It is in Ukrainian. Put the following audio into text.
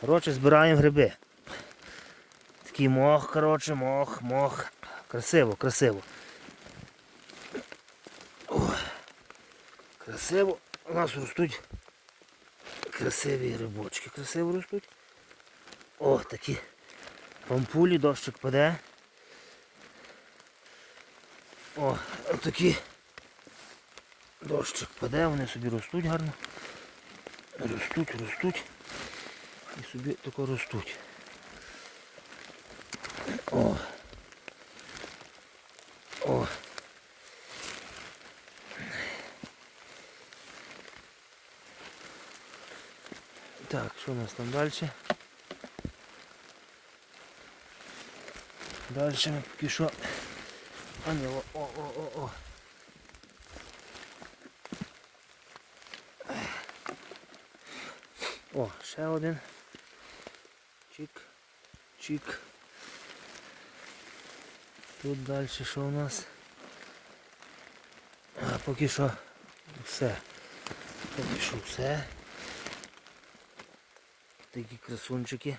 Коротше, збираємо гриби. Такий мох, коротше, мох, мох. Красиво, красиво. О, красиво. У нас ростуть красиві грибочки. Красиво ростуть. О, такі пампулі, дощик паде. О, такі дощик паде, вони собі ростуть гарно. Ростуть, ростуть. І собі тако ростуть. О. О. Так, що у нас там далі? Далі ми поки що. А ні, о, о, о, о, о. О, ще один. Чик, чик. Тут далі що у нас? А поки що все. Поки що все. Такі красунчики.